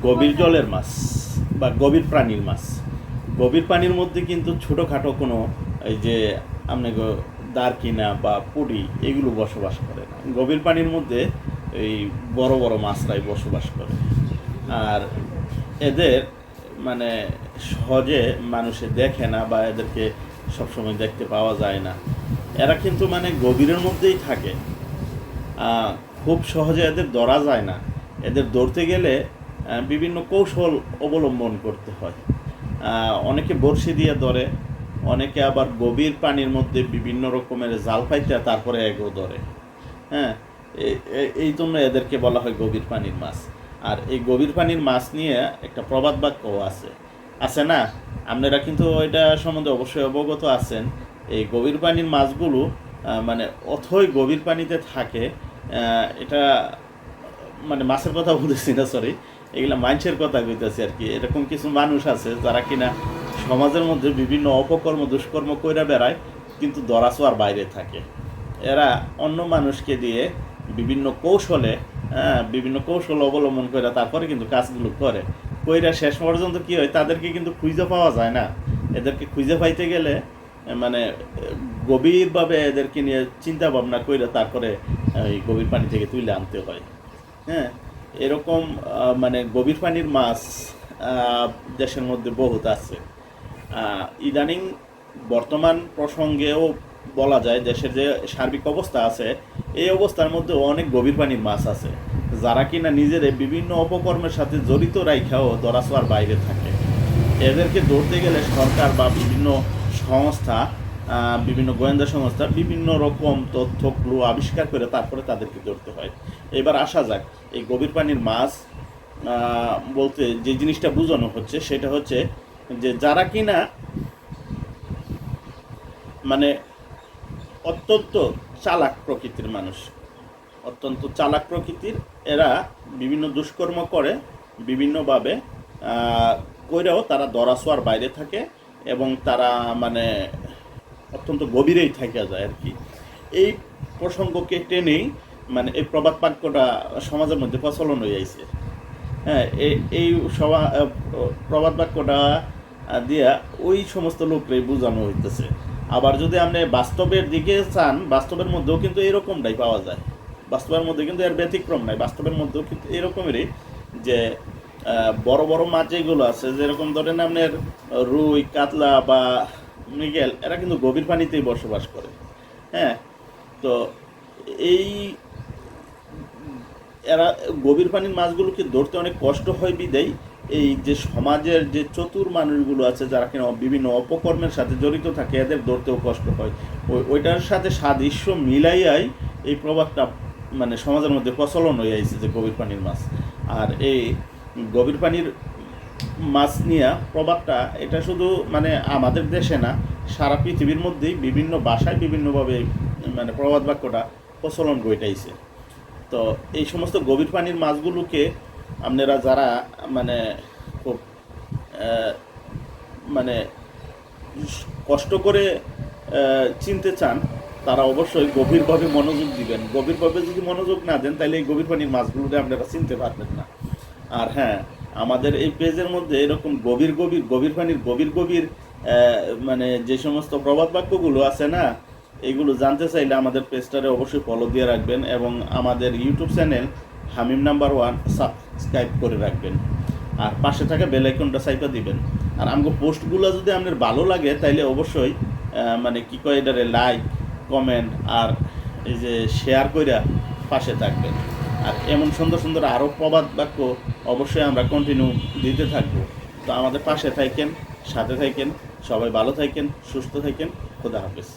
গভীর জলের মাছ বা গভীর প্রাণীর মাছ। গভীর পানির মধ্যে কিন্তু ছোটোখাটো কোনো এই যে আপনাকে দারকিনা বা পুডি এগুলো বসবাস করে না। গভীর পানির মধ্যে এই বড় বড় মাছরাই বসবাস করে। আর এদের মানে সহজে মানুষে দেখে না বা এদেরকে সবসময় দেখতে পাওয়া যায় না। এরা কিন্তু মানে গভীরের মধ্যেই থাকে। খুব সহজে এদের ধরা যায় না। এদের ধরতে গেলে বিভিন্ন কৌশল অবলম্বন করতে হয়। অনেকে বড়শি দিয়ে ধরে, অনেকে আবার গভীর পানির মধ্যে বিভিন্ন রকমের জাল পাইতে তারপরে এগো ধরে। হ্যাঁ এই জন্য এদেরকে বলা হয় গভীর পানির মাছ। আর এই গভীর পানির মাছ নিয়ে একটা প্রবাদ বাক্যও আছে। আছে না? আপনারা কিন্তু এটা সম্বন্ধে অবশ্যই অবগত আছেন। এই গভীর পানির মাছগুলো মানে অথই গভীর পানিতে থাকে এটা মানে মাছের কথা বলতেছি না সরি এগুলা মানুষের কথা কইতেছি আর কি। এরকম কিছু মানুষ আছে যারা কিনা সমাজের মধ্যে বিভিন্ন অপকর্ম, দুষ্কর্ম কইরা বেড়ায়, কিন্তু দরাছোয়ার বাইরে থাকে। এরা অন্য মানুষকে দিয়ে বিভিন্ন কৌশলে হ্যাঁ বিভিন্ন কৌশল অবলম্বন করে তারপরে কিন্তু কাজগুলো করে। কইরা শেষ পর্যন্ত কি হয়, তাদেরকে কিন্তু খুঁজে পাওয়া যায় না। এদেরকে খুঁজে পাইতে গেলে মানে গভীরভাবে এদেরকে নিয়ে চিন্তা ভাবনা করে তারপরে এই গভীর পানি থেকে তুলে আনতে হয়। হ্যাঁ এরকম মানে গভীর পানির মাছ দেশের মধ্যে বহুত আছে। ইদানিং বর্তমান প্রসঙ্গেও বলা যায় দেশের যে সার্বিক অবস্থা আছে, এই অবস্থার মধ্যে অনেক গভীর পানির মাছ আছে, যারা কিনা নিজের বিভিন্ন অপকর্মের সাথে জড়িত রাইখাও দরাছোয়ার বাইরে থাকে। এদেরকে ধরতে গেলে সরকার বা বিভিন্ন সংস্থা বিভিন্ন গোয়েন্দা সংস্থা বিভিন্ন রকম তথ্য ক্লু আবিষ্কার করে তারপরে তাদেরকে ধরতে হয়। এবার আসা যাক, এই গভীর পানির মাছ বলতে যে জিনিসটা বোঝানো হচ্ছে সেটা হচ্ছে যে যারা কিনা মানে অত্যন্ত চালাক প্রকৃতির মানুষ, অত্যন্ত চালাক প্রকৃতির, এরা বিভিন্ন দুষ্কর্ম করে, বিভিন্নভাবে কইরেও তারা দরাছোয়ার বাইরে থাকে এবং তারা মানে অত্যন্ত গভীরেই থেকে যায় আর কি। এই প্রসঙ্গকে টেনেই মানে এই প্রবাদ বাক্যটা সমাজের মধ্যে প্রচলন হয়ে আইছে। হ্যাঁ এই আহ, প্রবাদ বাক্যটা দিয়া ওই সমস্ত লোকরাই বোঝানো হইতেছে। আবার যদি আপনি বাস্তবের দিকে চান বাস্তবের মধ্যেও কিন্তু এরকমটাই পাওয়া যায়। বাস্তবের মধ্যে কিন্তু এর ব্যতিক্রম নাই। বাস্তবের মধ্যেও কিন্তু এরকমেরই যে বড় বড় মাছ যেগুলো আছে যেরকম ধরেন আপনার রুই কাতলা বা মৃগেল, এরা কিন্তু গভীর পানিতেই বসবাস করে। হ্যাঁ তো এই এরা গভীর পানির মাছগুলোকে ধরতে অনেক কষ্ট হয় বিদায়। এই যে সমাজের যে চতুর মানুষগুলো আছে, যারা কিনা বিভিন্ন অপকর্মের সাথে জড়িত থাকে, এদের ধরতেও কষ্ট হয়। ওই, ওইটার সাথে সাদৃশ্য মিলাইয়াই এই প্রভাবটা মানে সমাজের মধ্যে প্রচলন হয়ে আইছে যে গভীর পানির মাছ। আর এই গভীর পানির মাছ নিয়ে প্রভাবটা এটা শুধু মানে আমাদের দেশে না, সারা পৃথিবীর মধ্যেই বিভিন্ন ভাষায় বিভিন্নভাবে মানে প্রবাদ বাক্যটা প্রচলন ঘটাইছে। তো এই সমস্ত গভীর পানির মাছগুলোকে আপনারা যারা মানে খুব মানে কষ্ট করে চিনতে চান, তারা অবশ্যই গভীরভাবে মনোযোগ দিবেন। গভীরভাবে যদি মনোযোগ না দেন, তাহলে এই গভীর পানির মাছগুলোকে আপনারা চিনতে পারবেন না। আর হ্যাঁ আমাদের এই পেজের মধ্যে এরকম গভীর গভীর গভীর পানির, গভীর গভীর মানে যে সমস্ত প্রবাদ বাক্যগুলো আছে না, এগুলো জানতে চাইলে আমাদের পেজটারে অবশ্যই ফলো দিয়ে রাখবেন এবং আমাদের YouTube channel Hamim number one subscribe করে রাখবেন। আর পাশে থাকা বেল আইকনটা সাইপা দিবেন। আর আমাকে পোস্টগুলো যদি আপনার ভালো লাগে, তাইলে অবশ্যই মানে কি কয় এটারে লাইক কমেন্ট আর এই যে শেয়ার কইরা পাশে থাকবেন। এমন সুন্দর সুন্দর আরও প্রবাদ বাক্য অবশ্যই আমরা কন্টিনিউ দিতে থাকব। তো আমাদের পাশে থাকেন, সাথে থাকেন, সবাই ভালো থাকেন, সুস্থ থাকেন, খোদা হাফেজ।